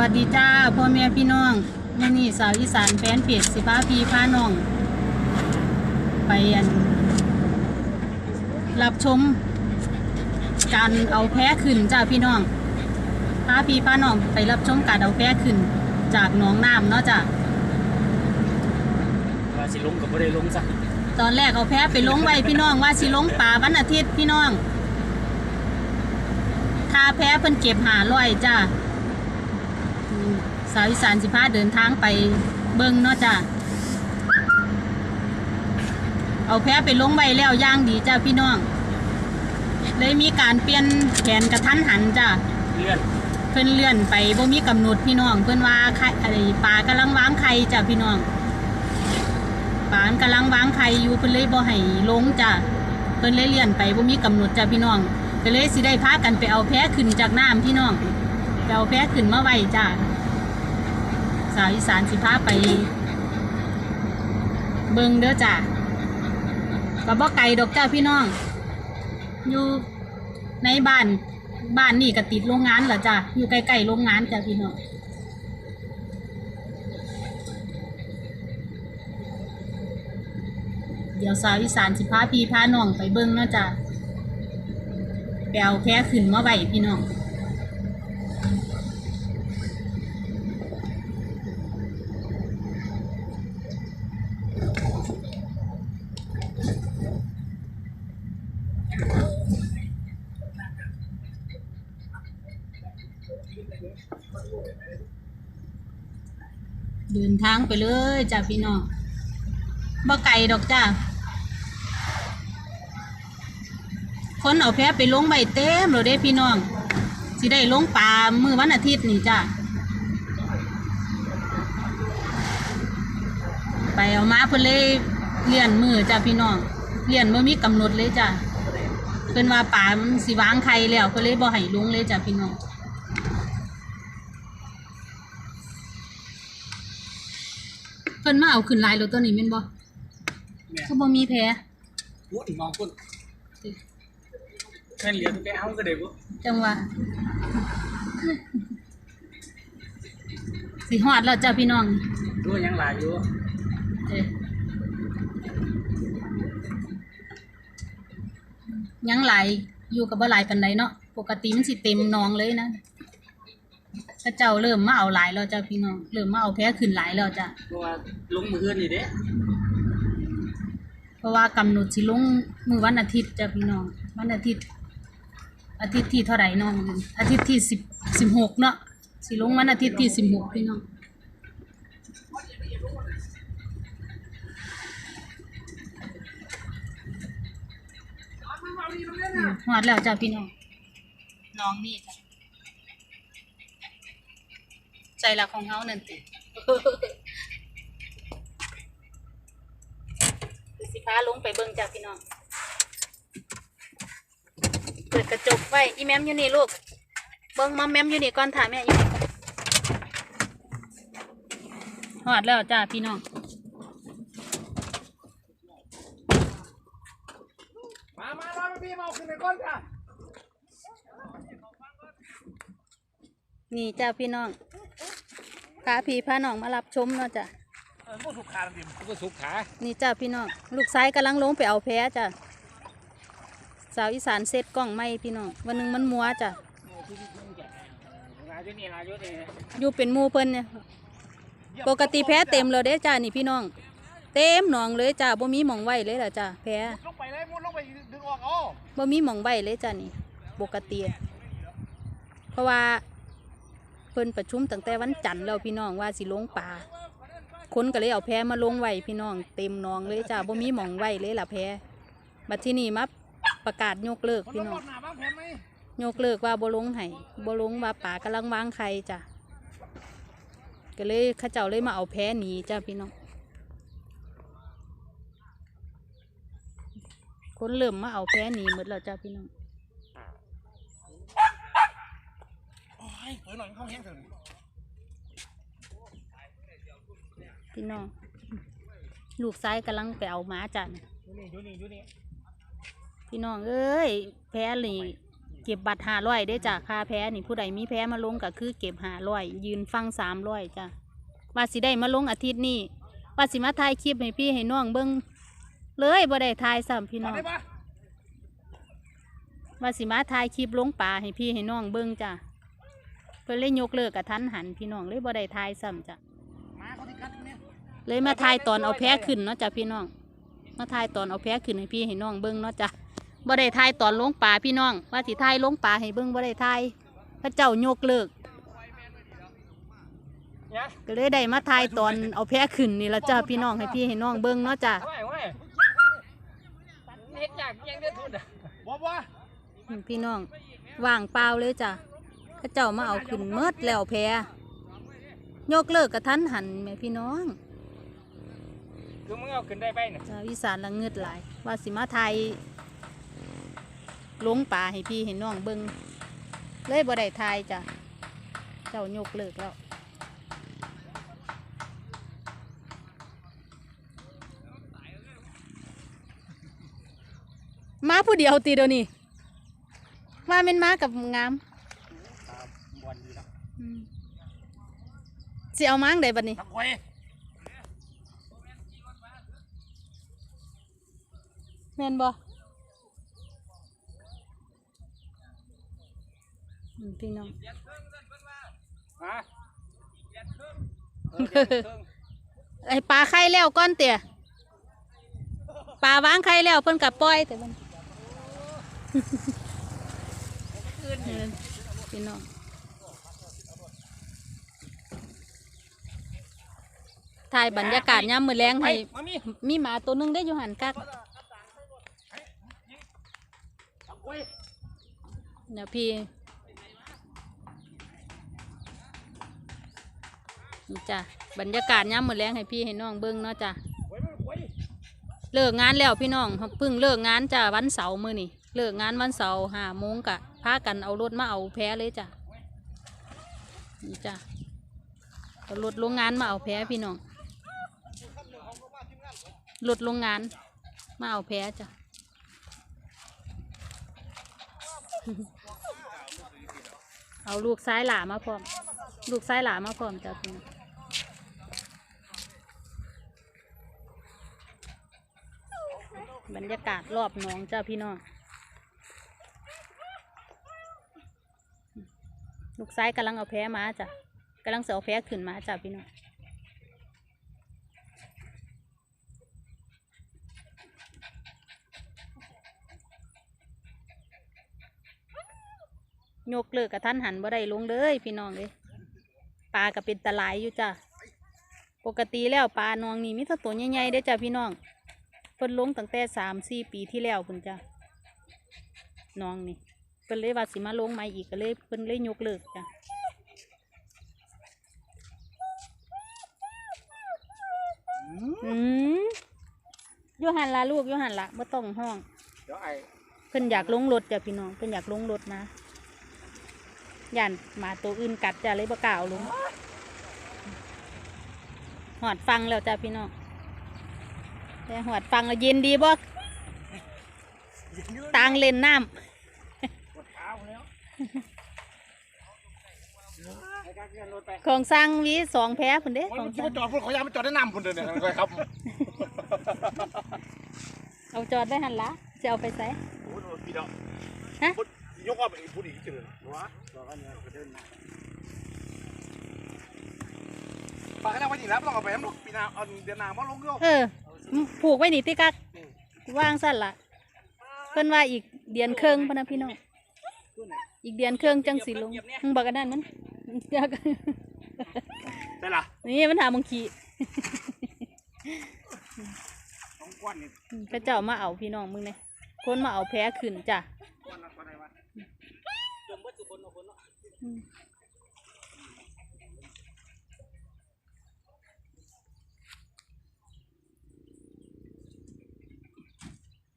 วัสดีจ้าพ่อแม่พี่น้องมื่อนี้สาวอีสานแฟนเพจสิพาพี่พาน้อง ไปอันรับชม การเอาแพ้ขึ้นจ้าพี่น้องพาพี่พาน้องไปรับชมการเอาแพ้ขึ้น จากหนองน้ำเนาะจ้ะว่าสิลงกับบ่ได้ลงซะตอนแรกเอาแพ้ไปลงไว้พี่น้องว่าสิลงป่าวันอาทิตย์พี่น้องค่าแพ้เพิ่นเก็บหาร้อยจ้าอืม สาวอีสานสิพาเดินทางไปเบิ่งเนาะจ้าเอาแพ้ไปลงไว้แล้วย่างดีจ้าพี่น้อง เลยมีการเปลี่ยนแผนกระทันหันจ้าเลื่อนเพิ่นเลื่อนไปบ่มีกำหนดพี่น้อง เพิ่นว่าไข่อะไรปลากำลังวางไข่จ้ะพี่น้องปลามันกำลังวางไข่อยู่เพิ่นเลยบ่ให้ลงจ้ะเพิ่นเลยเลื่อนไปบ่มีกำหนดจ้ะพี่น้องก็เลยสิได้พากันไปเอาแพขึ้นจากน้ำพี่น้องไปเอาแพขึ้นมาไว้จ้ะ สาวอีสานสิพาไป เบิงเด้อจ้ะก็บ่ไกลดอกจ้าพี่น้อง อยู่ในบ้านบ้านนี่ก็ติดโรงงานเหรอจ้ะอยู่ใกล้ๆโรงงานจ้ะพี่น้องเดี๋ยวสาวอีสานสิพาพี่พาน้องไปเบิ้งเนาะจ้ะแปลวแพ้ขึ้นมาไว้พี่น้อง ดินทางไปเลยจ้ะพี่น้องบ่ไกลดอกจ้ะคนเอาแพ้ไปลงใบเต็มเลยเด้พี่น้องสิได้ลงปลามือวันอาทิตย์นี่จ้ะไปเอามาเพิ่นเลยเลื่อนมือจ้ะพี่น้องเลื่อนบ่มีกำหนดเลยจ้ะเพิ่นว่าปลามันสิวางไข่แล้วเพิ่นเลยบ่ให้ลงเลยจ้ะพี่น้อง เพิ่นมาเอาขึ้นหลายรถตัวนี้แม่นบ่แม่คือบ่มีแพ้พูดมองคนแม่นเหลียวไปเอาก็ได้บ่จังหวะสิฮอดแล้วจ้าพี่น้องรู้ยังหลายอยู่เอ้ยยังหลายอยู่กับบ่หลายปานใดเนาะปกติมันสิเต็มหนองเลยนะ พระเจ้าเริ่มมาเอาหลายแล้วจ้าพี่น้องเริ่มมาเอาแพ้ขึ้นหลายแล้วจ้ะเพราะว่าลงมืออื่นนี่เด้เพราะว่ากำหนดสิลงมือวันอาทิตย์จ้ะพี่น้องวันอาทิตย์ อาทิตย์ที่เท่าไหร่น้องอาทิตย์ที่สิบสิบหกเนาะสิลงวันอาทิตย์ที่สิบหกพี่น้องอืมหอดแล้วจ้ะพี่น้องน้องนี่จ้ะ ใจหลักของเขานั่นติสิพาลงไปเบิ่งจ้ะพี่น้อง เปิดกระจกไว้ อีแมมอยู่นี่ลูก เบิ่งมอมแมมอยู่นี่ก่อนถ่ายแม่อยู่นี่หอดแล้วจ้าพี่น้องมามาร้อยพี่มาขึ้นไปก่อนจ้ะนี่จ้าพี่น้องพาพี่พาน้องมารับชมเนาะจ้ะเออบ่สุกขาดิบ่สุกขานี่จ้าพี่น้องลูกซ้ายกำลังลงไปเอาแพ้จ้ะสาวอีสานเซตกล้องไม่พี่น้องวันหนึงมันมัวจ้ะลายอยู่นี่ลายอยู่นี่อยู่เป็นหมูเพิ่นเนี่ยปกติแพ้เต็มเลยเด้จ้านี่พี่น้อง เต็มหนองเลยจ้าบ่มีหมองไว้เลยล่ะจ้าแพ้ลงไปเลยมุดลงไปดึงออกเอาบ่มีหมองไว้เลยจ้านี่ปกติเพราะว่า เพิ่นประชุมตั้งแต่วันจันทร์แล้วพี่น้องว่าสิลงป่าคนก็เลยเอาแพมาลงไว้พี่น้องเต็มหนองเลยจ้าบ่มีหมองไว้เลยล่ะแพบัดที่นี่มาประกาศยกเลิกพี่น้องยกเลิกว่าบ่ลงให้บ่ลงว่าป่ากำลังวางไข่จ้ะก็เลยข้าเจ้าเลยมาเอาแพ้หนีจ้ะพี่น้องคนเริ่มมาเอาแพ้หนีหมดแล้วจ้ะพี่น้อง โอ้ยเปิดหน่อยเข้าแห้งเถอะพี่น้อง ลูกซ้ายกำลังไปเอาหมาจ้ะอยู่นี่อยู่นี่อยู่นี่พี่น้องเอ้ย แพ้หนีเก็บบัตรหาร้อยได้จากค่าแพ้นี่ผู้ใดมีแพ้มาลงก็คือเก็บหาร้อยยืนฟังสามร้อยจ้ะว่าสิได้มาลงอาทิตย์นี้ว่าสิมาถ่ายคลิปให้พี่ให้น้องเบิ้งเลยบ่ได้ถ่ายซ้ำพี่น้องว่าสิมาถ่ายคลิปลงป่าให้พี่ให้น้องเบิ้งจ้ะ พิ่นเลยยกเลิกกับทันหันพี่น้องเลยบ่ได้ถ่ายซ้ำจ้ะมาเขาที่กัดเนี่ยเลยมาถ่ายตอนเอาแพ้ขึ้นเนาะจ้ะพี่น้อง มาถ่ายตอนเอาแพ้ขึ้นให้พี่ให้น้องเบิ้งเนาะจ้ะบ่ได้ถ่ายตอนลงป่าพี่น้อง ว่าสิถ่ายลงป่าให้เบิ้งบ่ได้ถ่ายพระเจ้ายกเลิกเนี่ยก็เลยได้มาถ่ายตอนเอาแพ้ขึ้นนี่ละจ้ะพี่น้องให้พี่ให้น้องเบิ้งเนาะจ้ะไม่ไม่เฮ็ดจากยังได้ทุนอะบ่บ่อืมพี่น้องว่างเปล่าเลยจ้ะ พระเจ้ามาเอาขึ้นเมดแล้วแพ้ยกเลิกกับทันหันแม่พี่น้องคือมึงเอาขึ้นได้ไปเนี่ยจ้าวิสานละเงืดหลาย ว่าสิมาไทยลงป่าให้พี่ให้น้องเบิงเลยบ่ได้ทายจ้ะ เจ้ายกเลิกแล้วมาผู้เดียวตีเดียวนี่ว่าเป็นมากับงาม บอลดีนะ อืม สิเอาม้างได้บัดนี้ทักไว้แม่นบ่อืมพี่น้อง ฮะไอปลาไข่แล้วก้อนเตี่ยปลาวางไข่แล้วเพิ่นกับปล่อยแต่มัน เออพี่น้อง ถ่ายบรรยากาศยามมื้อแรงให้มามีมีหมาตัวหนึงได้อยู่หันกักทักไว้เดี๋ยวพี่นี่จ้ะบรรยากาศยามมื้อแรงให้พี่ให้น้องเบิ่งเนาะจ้ะไว้ไว้เลิกงานแล้วพี่น้องเพิ่งเลิกงานจ้ะวันเสาร์มื้อนี่เลิกงานวันเสาร์ห้าโมงกะพากันเอารถมาเอาแพ้เลยจ้ะนี่จ้ะเอารถโรงงานมาเอาแพ้พี่น้อง รถโรงงาน มาเอาแพ้จ้ะเอาลูกซ้ายหลามาพร้อม ลูกซ้ายหลามาพร้อมจ้ะพี่น้องบรรยากาศรอบหนองจ้าพี่น้อง ลูกซ้ายกำลังเอาแพ้มาจ้ะกำลังเสียเอาแพ้ขึ้นมาจ้ะพี่น้อง ยกเลิกกับท่านหันบ่ได้ลงเลยพี่น้องเลยปลาก็เป็นตะไลายอยู่จ้ะปกติแล้วปลานองนี่มีแต่ตัวใหญ่ๆได้อจ้ะพี่น้องเพิ่นลงตั้งแต่สามสี่ปีที่แล้วพุ่นจ้ะน้องนี่เพิ่นเลยว่าสิมาลงใหม่อีกก็เลยเพิ่นเลยยกเลิกจ้ะอืมอยูหันละลูกอยูหันละไม่ต้องห้องเดี๋ยวไอ้เพิ่นอยากลงรถจ้ะพี่น้องเพิ่นอยากลงรถมา ย่านหมาตัวอื่นกัดจ้ะเลยบ่กล้าเอาลงหอดฟังแล้วจ้ะพี่น้องแต่หอดฟังแล้วเย็นดีบ่ต่างเล่นน้ปวดเท้าแล้วไอ้การเงินรถไปำของสร้างหวีสองแพ้พุ่นเด้มันของคิดสร้างว่าจอดพุ่นเขายามมันจอดได้นำพุ่นเดินเนี่ยเลยครับ เอาจอดได้หันละจะเอาไปใส่โอ้โหพี่ดอกฮะ ยกว่าไปพูดอีกจืดวะรอกันเนี่ยเดินมาปากก็ได้ไว้ดีแล้วต้องเอาไปน้ำลูกปีนาเอาเดือนหน้ามาลงโยกเออ ผูกไว้นี่ติกักว่างสั้นละเพิ่นว่าอีกเดือนครึ่งพะนะพี่น้อง อีกเดือนครึ่งจังสิลงมึงบอกกันนั่นมันได้ละนี่มันถามมึงขี่น้องก้อนนี่พระเจ้ามาเอาพี่น้องมึงเนี่ยคนมาเอาแพ้ขึ้นจ้ะ คนเอาคนเนาะอืม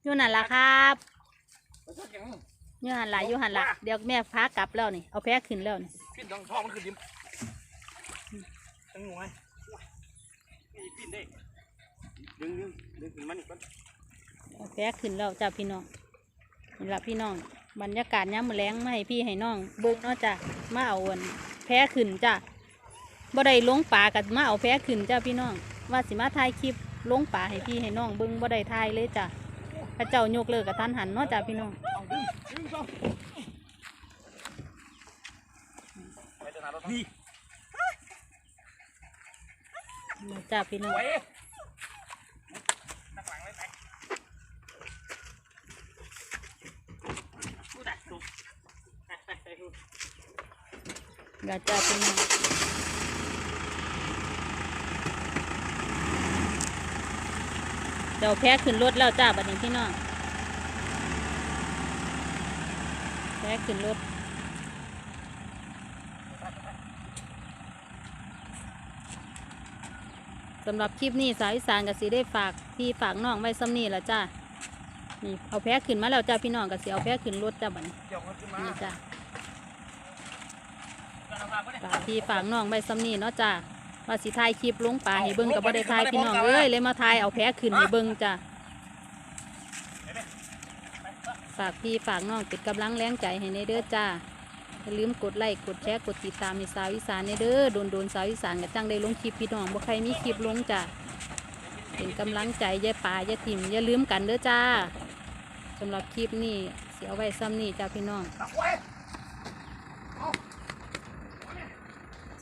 อยู่หันละครับไปสักอย่างอยู่หันละอยู่หันละเดี๋ยวแม่พากลับแล้วนี่ เอาแพ้ขึ้นแล้วนี่ปิ้นทองทองมันคือดิ้มตั้งหน่วยนี่ปิ้นได้ดึงดึงดึงขึ้นมานี่ก่อนเอาแพ้ขึ้นแล้วจ้ะพี่น้องนี่ละพี่น้อง บรรยากาศย้ำมือแรงมาให้พี่ให้น้อง เบิ่งเนาะจ้ะมาเอาอันแพ้ขึ้นจ้ะบ่ได้ลงป่ากับมาเอาแพ้ขึ้นจ้ะพี่น้อง ว่าสิมาถ่ายคลิปลงป่าให้พี่ให้น้องเบิ่งบ่ได้ถ่ายเลยจ้ะพระเจ้ายกเลิกกับท่านหันเนาะจ้ะพี่น้องเอาดึงดึงสองไปเดินหารถนี่มาจ้ะพี่น้อง ไว้นักหลังเลยไปกูดักสุกไป ไปไปดูมาจ้ะพี่น้องเดี๋ยวแพ้ขึ้นรถแล้วจ้าบัดนี้พี่น้องแพ้ขึ้นรถสำหรับคลิปนี้สาวอีสานกับสีได้ฝากพี่ฝากน้องไว้ซ้ำนี่ละจ้านี่เอาแพ้ขึ้นมาแล้วจ้าพี่น้องกับสีเอาแพ้ขึ้นรถจ้าบัดนี้นี่จ้า ฝากพี่ฝากน้องไว้ซ้ำนี่เนาะจ้าว่าสิถ่ายคลิปลงป่าให้เบิ้งกับบ่ได้ถ่ายพี่น้องเอ้ยเลยมาถ่ายเอาแพ้ขึ้นให้เบิ้งจ้าฝากพี่ฝากน้องเป็นกำลังแรงใจให้ในเด้อจ้าอย่าลืมกดไลค์กดแชร์กดติดตามในสาวอีสานในเด้อโดนโดนๆสาวอีสานกับจังได้ลงคลิปพี่น้องบ่ใครมีคลิปลงจ้าเป็นกำลังใจอย่าป่าอย่าถิ่มอย่าลืมกันเด้อจ้าสำหรับคลิปนี้เสียไว้ซ้ำนี่จ้าพี่น้อง ตักไว้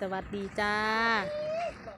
สวัสดีจ้า